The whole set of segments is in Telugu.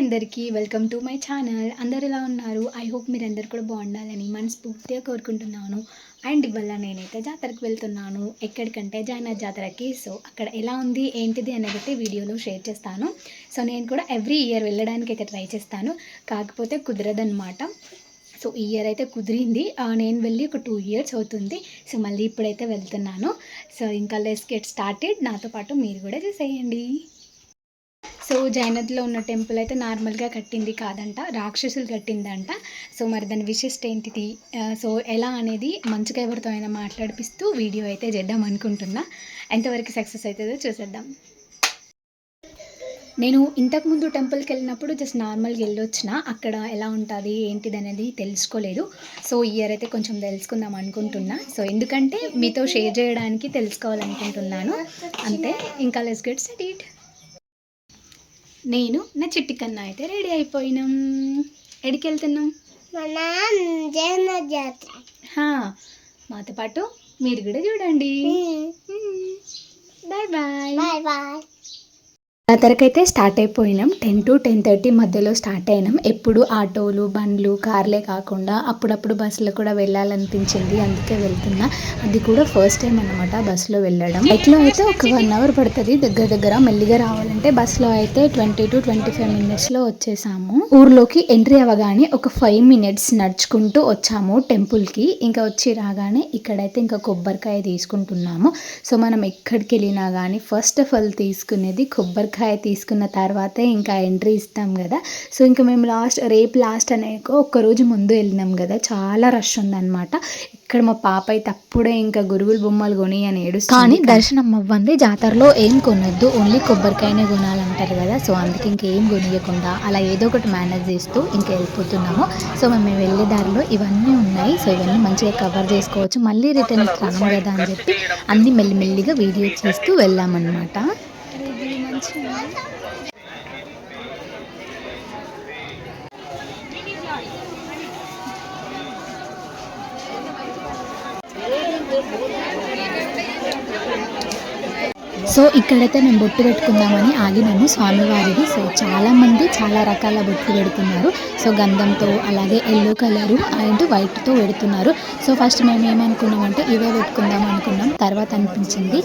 అందరికీ వెల్కమ్ టు మై ఛానల్. అందరు ఎలా ఉన్నారు? ఐ హోప్ మీరు అందరు కూడా బాగుండాలని మనస్ఫూర్తిగా కోరుకుంటున్నాను. అండ్ ఇవాళ నేనైతే జాతరకు వెళ్తున్నాను. ఎక్కడికంటే జాయినర్ జాతరకి. సో అక్కడ ఎలా ఉంది ఏంటిది అనేది వీడియోలో షేర్ చేస్తాను. సో నేను కూడా ఎవ్రీ ఇయర్ వెళ్ళడానికి అయితే ట్రై చేస్తాను. కాకపోతే కుదరదనమాట సో ఈ ఇయర్ అయితే కుదిరింది. నేను వెళ్ళి ఒక టూ ఇయర్స్ అవుతుంది. సో మళ్ళీ ఇప్పుడైతే వెళ్తున్నాను. సో ఇంకా లెస్ గెట్ స్టార్టెడ్. నాతో పాటు మీరు కూడా చూసేయండి. సో జైనత్లో ఉన్న టెంపుల్ అయితే నార్మల్గా కట్టింది కాదంట రాక్షసులు కట్టిందంట. సో మరి దాని విశిష్ట ఏంటిది? సో ఎలా అనేది మంచిగా ఎవరితో అయినా మాట్లాడిపిస్తూ వీడియో అయితే చేద్దాం అనుకుంటున్నా. ఎంతవరకు సక్సెస్ అవుతుందో చూసేద్దాం. నేను ఇంతకుముందు టెంపుల్కి వెళ్ళినప్పుడు జస్ట్ నార్మల్గా వెళ్ళొచ్చిన అక్కడ ఎలా ఉంటుంది ఏంటిది అనేది తెలుసుకోలేదు. సో ఇయర్ అయితే కొంచెం తెలుసుకుందాం అనుకుంటున్నా. సో ఎందుకంటే మీతో షేర్ చేయడానికి తెలుసుకోవాలనుకుంటున్నాను. అంతే. ఇంకా లెస్ గెట్ సెట్ నేను నా చిట్టి కన్నా అయితే రెడీ అయిపోయినాం. ఎడికి వెళ్తున్నాం మాతో పాటు మీరు కూడా చూడండి. బాయ్ బాయ్ బాయ్ బాయ్ జాతరకైతే స్టార్ట్ అయిపోయినాం. టెన్ టు టెన్ థర్టీ మధ్యలో స్టార్ట్ అయినాం. ఎప్పుడు ఆటోలు బండ్లు కార్లే కాకుండా అప్పుడప్పుడు బస్సులో కూడా వెళ్ళాలనిపించింది. అందుకే వెళ్తున్నా. అది కూడా ఫస్ట్ టైం అనమాట బస్సులో వెళ్ళడం. ఎట్లో అయితే ఒక వన్ అవర్ పడుతుంది. దగ్గర దగ్గర మెల్లిగా రావాలంటే బస్సులో అయితే ట్వంటీ టు ట్వంటీ ఫైవ్ మినిట్స్లో వచ్చేసాము. ఊర్లోకి ఎంట్రీ అవ్వగానే ఒక ఫైవ్ మినిట్స్ నడుచుకుంటూ వచ్చాము టెంపుల్కి. ఇంకా వచ్చి రాగానే ఇక్కడైతే ఇంకా కొబ్బరికాయ తీసుకుంటున్నాము. సో మనం ఎక్కడికి వెళ్ళినా కానీ ఫస్ట్ ఆఫ్ ఆల్ తీసుకునేది కొబ్బరికాయ. తీసుకున్న తర్వాతే ఇంకా ఎంట్రీ ఇస్తాం కదా. సో ఇంకా మేము లాస్ట్ రేపు లాస్ట్ అనే ఒక్క రోజు ముందు వెళ్ళినాం కదా. చాలా రష్ ఉందన్నమాట. ఇక్కడ మా పాప అయితే అప్పుడే ఇంకా గురువులు బొమ్మలు కొని అని ఏడుస్తుంది. కానీ దర్శనం అవ్వంది జాతరలో ఏం కొనొద్దు. ఓన్లీ కొబ్బరికాయనే కొనాలంటారు కదా. సో అందుకే ఇంకేం కొనియకుండా అలా ఏదో ఒకటి మేనేజ్ చేస్తూ ఇంకా వెళ్ళిపోతున్నాము. సో మేము వెళ్ళే దారిలో ఇవన్నీ ఉన్నాయి. సో ఇవన్నీ మంచిగా కవర్ చేసుకోవచ్చు. మళ్ళీ రిటర్న్ రాము కదా అని చెప్పి అన్ని మెల్లిమెల్లిగా వీడియో చేస్తూ వెళ్ళామన్నమాట. আছে Thank you. సో ఇక్కడైతే మేము బొట్టు పెట్టుకుందామని ఆగినాము. స్వామివారిది. సో చాలా మంది చాలా రకాల బొట్లు పెడుతున్నారు. సో గంధంతో అలాగే ఎల్లో కలరు అండ్ వైట్తో పెడుతున్నారు. సో ఫస్ట్ మేము ఏమనుకున్నామంటే ఇవే పెట్టుకుందాం అనుకున్నాం. తర్వాత అనిపించింది.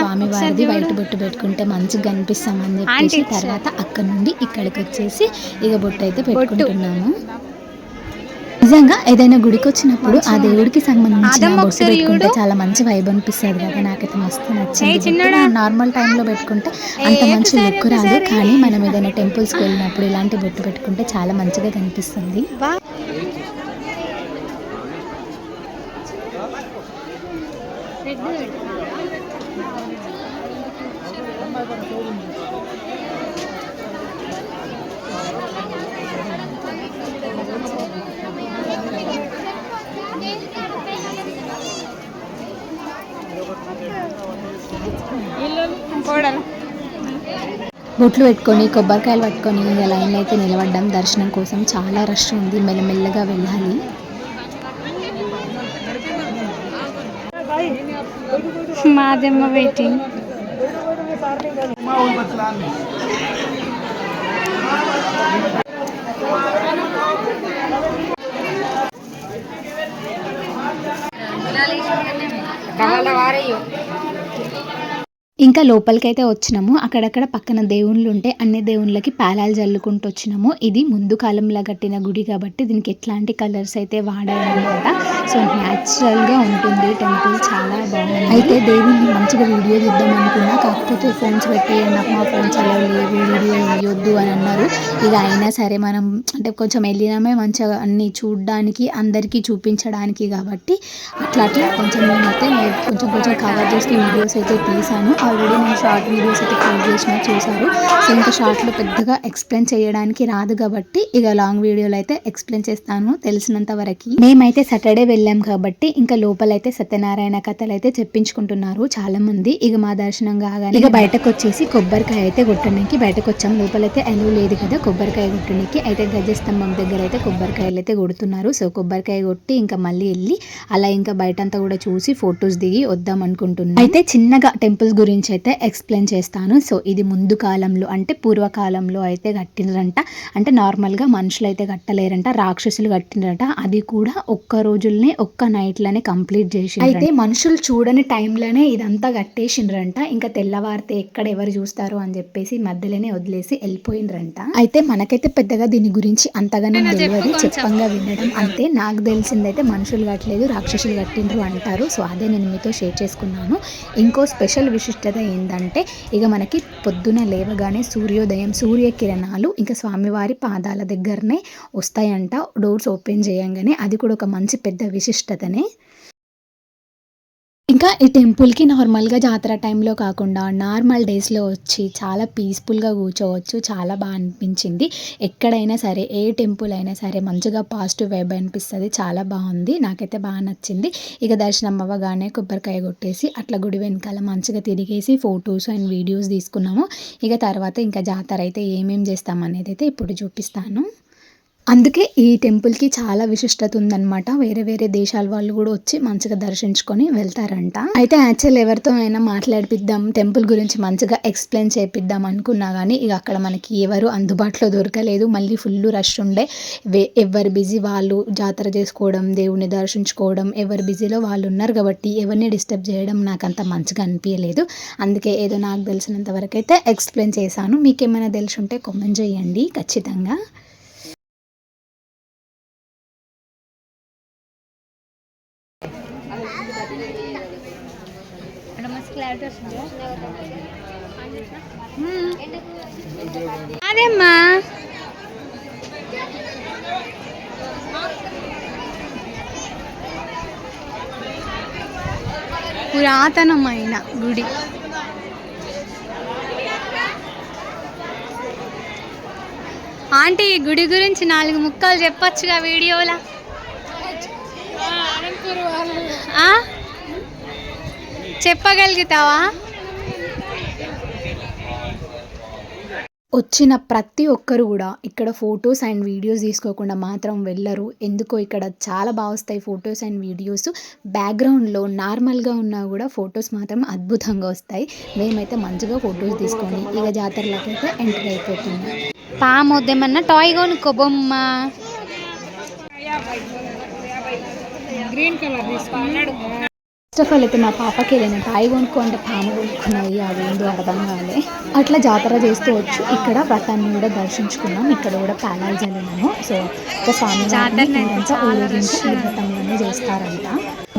స్వామివారిది వైట్ బొట్టు పెట్టుకుంటే మంచిగా కనిపిస్తామని చెప్పేసి తర్వాత అక్కడ నుండి ఇక్కడికి వచ్చేసి ఇక బొట్టు అయితే పెట్టుకుంటున్నాము. నిజంగా ఏదైనా గుడికి వచ్చినప్పుడు ఆ దేవుడికి సంబంధించిన బొట్టు పెట్టుకుంటే చాలా మంచి వైబ్ అనిపిస్తుంది కదా. నాకైతే మస్తు నచ్చింది నార్మల్ టైంలో పెట్టుకుంటే అంత మంచి లుక్ రాదు. కానీ మనం ఏదైనా టెంపుల్స్కి వెళ్ళినప్పుడు ఇలాంటి బొట్టు పెట్టుకుంటే చాలా మంచిగా కనిపిస్తుంది. బొట్లు పెట్టుకొని కొబ్బరికాయలు పట్టుకొని ఇంకా లైన్లో అయితే నిలబడ్డాం దర్శనం కోసం చాలా రష్ ఉంది. మెల్లమెల్లగా వెళ్ళాలి. మాదమ్మ వెయిటింగ్. ఇంకా లోపలికైతే వచ్చినాము. అక్కడక్కడ పక్కన దేవుళ్ళు ఉంటే అన్ని దేవుళ్ళకి పాలాలు చల్లుకుంటూ వచ్చినాము. ఇది ముందు కాలంలో కట్టిన గుడి కాబట్టి దీనికి ఎట్లాంటి కలర్స్ అయితే వాడారనమాట సో న్యాచురల్గా ఉంటుంది. టెంపుల్ చాలా బాగుంది. అయితే దేవుణ్ణి మంచిగా వీడియో తీద్దాం అనుకున్నా. కాకపోతే ఫోన్స్ పెట్టేయండి మా ఫోన్స్ అలా లేవు వీడియో వేయొద్దు అని అన్నారు. ఇక అయినా సరే మనం అంటే కొంచెం వెళ్ళినామే మంచిగా అన్ని చూడడానికి అందరికీ చూపించడానికి కాబట్టి అట్లా అట్లా కొంచెం నేనైతే కొంచెం కొంచెం కవర్ చేసి వీడియోస్ అయితే తీసాను. ఆల్రెడీ నేను షార్ట్ వీడియోస్ అయితే క్రియేట్ చేసిన చూసారు సో ఇంకా షార్ట్లో పెద్దగా ఎక్స్ప్లెయిన్ చేయడానికి రాదు కాబట్టి ఇక లాంగ్ వీడియోలో అయితే ఎక్స్ప్లెయిన్ చేస్తాను తెలిసినంత వరకు. మేమైతే సాటర్డే వెళ్ళాం కాబట్టి ఇంకా లోపలైతే సత్యనారాయణ కథలు అయితే చెప్పించుకుంటున్నారు చాలా మంది ఇక మా దర్శనం కాగానే ఇక బయటకు వచ్చేసి కొబ్బరికాయ అయితే కొట్టడానికి బయటకు వచ్చాం లోపలైతే ఎలో లేదు కదా కొబ్బరికాయ కొట్టడానికి. అయితే గజ స్తంభం దగ్గర అయితే కొబ్బరికాయలు అయితే కొడుతున్నారు. సో కొబ్బరికాయ కొట్టి ఇంకా మళ్ళీ వెళ్ళి అలా ఇంకా బయటంతా కూడా చూసి ఫొటోస్ దిగి వద్దాం అనుకుంటున్నాం. అయితే చిన్నగా టెంపుల్స్ గురించి గురించి అయితే ఎక్స్ప్లెయిన్ చేస్తాను. సో ఇది ముందు కాలంలో అంటే పూర్వకాలంలో అయితే కట్టినరంట. అంటే నార్మల్గా మనుషులు అయితే కట్టలేరంట రాక్షసులు కట్టినరంట. అది కూడా ఒక్క రోజుల్నే ఒక్క నైట్లోనే కంప్లీట్ చేసి అయితే మనుషులు చూడని టైంలోనే ఇదంతా కట్టేసిండ్రంట. ఇంకా తెల్లవారితే ఎక్కడ ఎవరు చూస్తారు అని చెప్పేసి మధ్యలోనే వదిలేసి వెళ్ళిపోయిండ్రంట. అయితే మనకైతే పెద్దగా దీని గురించి అంతగానో తెలియదు. చెప్పంగా వినడం అంతే. నాకు తెలిసిందైతే మనుషులు కట్టలేదు రాక్షసులు కట్టిండ్రు అంటారు. సో అదే నేను మీతో షేర్ చేసుకున్నాను. ఇంకో స్పెషల్ విశిష్టత ఏంటంటే ఇక మనకి పొద్దున లేవగానే సూర్యోదయం సూర్యకిరణాలు ఇంకా స్వామివారి పాదాల దగ్గరనే వస్తాయంట. డోర్స్ ఓపెన్ చేయంగానే అది కూడా ఒక మంచి పెద్ద విశిష్టతనే. ఇంకా ఈ టెంపుల్కి నార్మల్గా జాతర టైంలో కాకుండా నార్మల్ డేస్లో వచ్చి చాలా పీస్ఫుల్గా కూర్చోవచ్చు. చాలా బాగా అనిపించింది. ఎక్కడైనా సరే ఏ టెంపుల్ అయినా సరే మంచిగా పాజిటివ్ వైబ్ అనిపిస్తుంది. చాలా బాగుంది. నాకైతే బాగా నచ్చింది. ఇక దర్శనం అవ్వగానే కొబ్బరికాయ కొట్టేసి అట్లా గుడి వెనకాల మంచిగా తిరిగేసి ఫొటోస్ అండ్ వీడియోస్ తీసుకున్నాము. ఇక తర్వాత ఇంకా జాతర అయితే ఏమేం చేస్తామనేది అయితే ఇప్పుడు చూపిస్తాను. అందుకే ఈ టెంపుల్కి చాలా విశిష్టత ఉందన్నమాట. వేరే వేరే దేశాల వాళ్ళు కూడా వచ్చి మంచిగా దర్శించుకొని వెళ్తారంట. అయితే యాక్చువల్ ఎవరితో అయినా మాట్లాడిపిద్దాం టెంపుల్ గురించి మంచిగా ఎక్స్ప్లెయిన్ చేపిద్దాం అనుకున్నా కానీ ఇక అక్కడ మనకి ఎవరు అందుబాటులో దొరకలేదు. మళ్ళీ ఫుల్ రష్ ఉండే. ఎవరు బిజీ వాళ్ళు జాతర చేసుకోవడం దేవుని దర్శించుకోవడం ఎవరు బిజీలో వాళ్ళు ఉన్నారు కాబట్టి ఎవరిని డిస్టర్బ్ చేయడం నాకు అంత మంచిగా అనిపించలేదు అందుకే ఏదో నాకు తెలిసినంత వరకు అయితే ఎక్స్ప్లెయిన్ చేశాను. మీకేమైనా తెలిసి ఉంటే కామెంట్ చేయండి. ఖచ్చితంగా. అదేమ్మా. పురాతనమైన గుడి. ఆంటీ ఈ గుడి గురించి నాలుగు ముక్కలు చెప్పొచ్చుగా వీడియోలా? చెప్పగలుగుతావా? వచ్చిన ప్రతి ఒక్కరు కూడా ఇక్కడ ఫొటోస్ అండ్ వీడియోస్ తీసుకోకుండా మాత్రం వెళ్ళరు. ఎందుకో ఇక్కడ చాలా బాగా వస్తాయి ఫొటోస్ అండ్ వీడియోస్. బ్యాక్గ్రౌండ్లో నార్మల్గా ఉన్నా కూడా ఫొటోస్ మాత్రం అద్భుతంగా వస్తాయి. మేమైతే మంచిగా ఫొటోస్ తీసుకొని ఇక జాతరలోకి అయితే ఎంటర్ అయిపోతున్నాం. పాము వద్దేమన్నా టాయ్ కొనుక్కో బొమ్మ. ఫస్ట్ ఆఫ్ ఆల్ అయితే మా పాపకి ఏదైనా టాయ్ కొనుక్కో అంటే పాము కొనుక్కున్నది అదేందో అర్థం కాలే. అట్లా జాతర చేస్తూ వచ్చు. ఇక్కడ వ్రతాన్ని కూడా దర్శించుకున్నాం. ఇక్కడ కూడా పాలాలు చదివినాము సో స్వామి ఈ వ్రతంలోనే చేస్తారంట.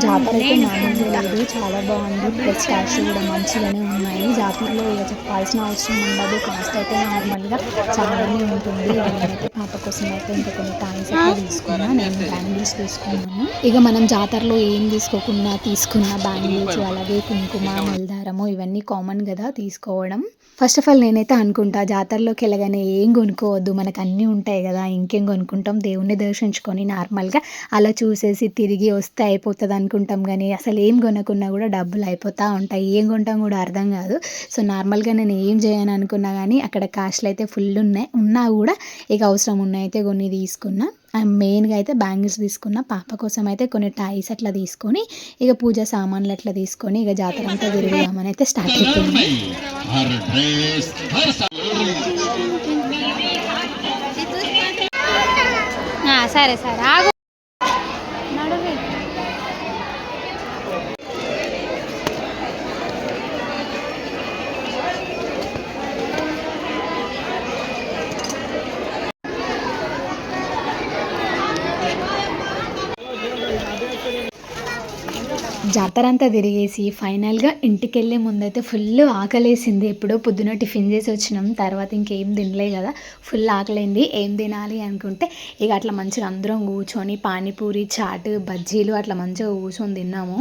జాతర అయితే మామూలుగా లేదు చాలా బాగుంది. ప్లస్ క్యాష్ కూడా మంచిగానే ఉన్నాయి. జాతరలో చెప్పాల్సిన అవసరం ఉండదు. కాస్ట్ అయితే నార్మల్గా చాలానే ఉంటుంది. నేనైతే పాప కోసం అయితే ఇంకా కొన్ని టాయ్స్ అయితే తీసుకున్నా. నేను బ్యాంగిల్స్ తీసుకున్నాను. ఇక మనం జాతరలో ఏం తీసుకోకుండా తీసుకున్న బ్యాంగిల్స్ అలాగే కుంకుమ మల్దారము ఇవన్నీ కామన్ కదా తీసుకోవడం. ఫస్ట్ ఆఫ్ ఆల్ నేనైతే అనుకుంటా జాతరలోకి వెళ్ళగానే ఏం కొనుక్కోవద్దు మనకు అన్నీ ఉంటాయి కదా ఇంకేం కొనుక్కుంటాం దేవుణ్ణి దర్శించుకొని నార్మల్గా అలా చూసేసి తిరిగి వస్తే అయిపోతుంది అనుకుంటాం. కానీ అసలు ఏం కొనకున్నా కూడా డబ్బులు అయిపోతూ ఉంటాయి. ఏం కొంటాం కూడా అర్థం కాదు. సో నార్మల్గా నేను ఏం చేయను అనుకున్నా కానీ అక్కడ కాస్ట్లు అయితే ఫుల్ ఉన్నాయి. ఉన్నా కూడా ఇక అవసరం ఉన్నాయితే కొన్ని తీసుకున్నా. మెయిన్గా అయితే బ్యాంగిల్స్ తీసుకున్న పాప కోసం అయితే కొన్ని టైస్ అట్లా తీసుకొని ఇక పూజ సామాన్లు అట్లా తీసుకొని ఇక జాతర అంతా తిరుగుదామని అయితే స్టార్ట్ అవుతుంది సరే సరే జాతర అంతా తిరిగేసి ఫైనల్గా ఇంటికి వెళ్ళే ముందైతే ఫుల్ ఆకలేసింది. ఎప్పుడో పొద్దున టిఫిన్ చేసి వచ్చినాం. తర్వాత ఇంకేం తినలే కదా. ఫుల్ ఆకలింది. ఏం తినాలి అనుకుంటే ఇక అట్లా మంచిగా అందరం కూర్చొని పానీపూరి చాట్ బజ్జీలు అట్లా మంచిగా కూర్చొని తిన్నాము.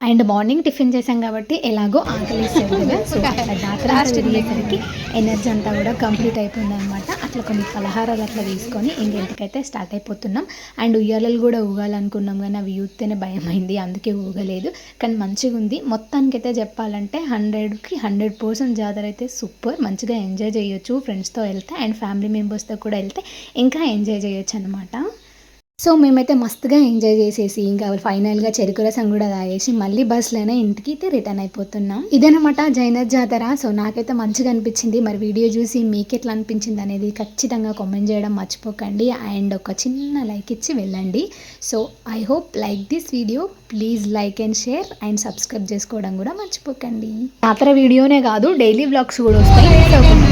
అండ్ మార్నింగ్ టిఫిన్ చేసాం కాబట్టి ఎలాగో ఆకలిస్తుంది కదా సో అట్లా జాతర అంతా తిరిగేసరికి ఎనర్జీ అంతా కూడా కంప్లీట్ అయిపోయింది అనమాట అట్లా కొన్ని పలహారాలు అట్లా తీసుకొని ఇంటికైతే స్టార్ట్ అయిపోతున్నాం. అండ్ ఉయ్యాలలు కూడా ఊగాలనుకున్నాం కానీ అవి యూత్తేనే భయం అయింది అందుకే ఊగలేదు. కానీ మంచిగా ఉంది. మొత్తానికైతే చెప్పాలంటే హండ్రెడ్కి హండ్రెడ్ పర్సెంట్ జాతర అయితే సూపర్ మంచిగా ఎంజాయ్ చేయొచ్చు ఫ్రెండ్స్తో వెళ్తే అండ్ ఫ్యామిలీ మెంబర్స్తో కూడా వెళ్తే ఇంకా ఎంజాయ్ చేయొచ్చు అనమాట సో మేమైతే మస్తుగా ఎంజాయ్ చేసేసి ఇంకా ఫైనల్గా చెరుకు రసం కూడా తాగేసి మళ్ళీ బస్సులోనే ఇంటికి అయితే రిటర్న్ అయిపోతున్నాం. ఇదనమాట జైనత్ జాతర. సో నాకైతే మంచిగా అనిపించింది. మరి వీడియో చూసి మీకు ఎట్లా అనిపించింది అనేది ఖచ్చితంగా కామెంట్ చేయడం మర్చిపోకండి. అండ్ ఒక చిన్న లైక్ ఇచ్చి వెళ్ళండి. So I hope like this video. Please like and share and subscribe చేసుకోవడం కూడా మర్చిపోకండి. జాతర వీడియోనే కాదు డైలీ బ్లాగ్స్ కూడా వస్తాయి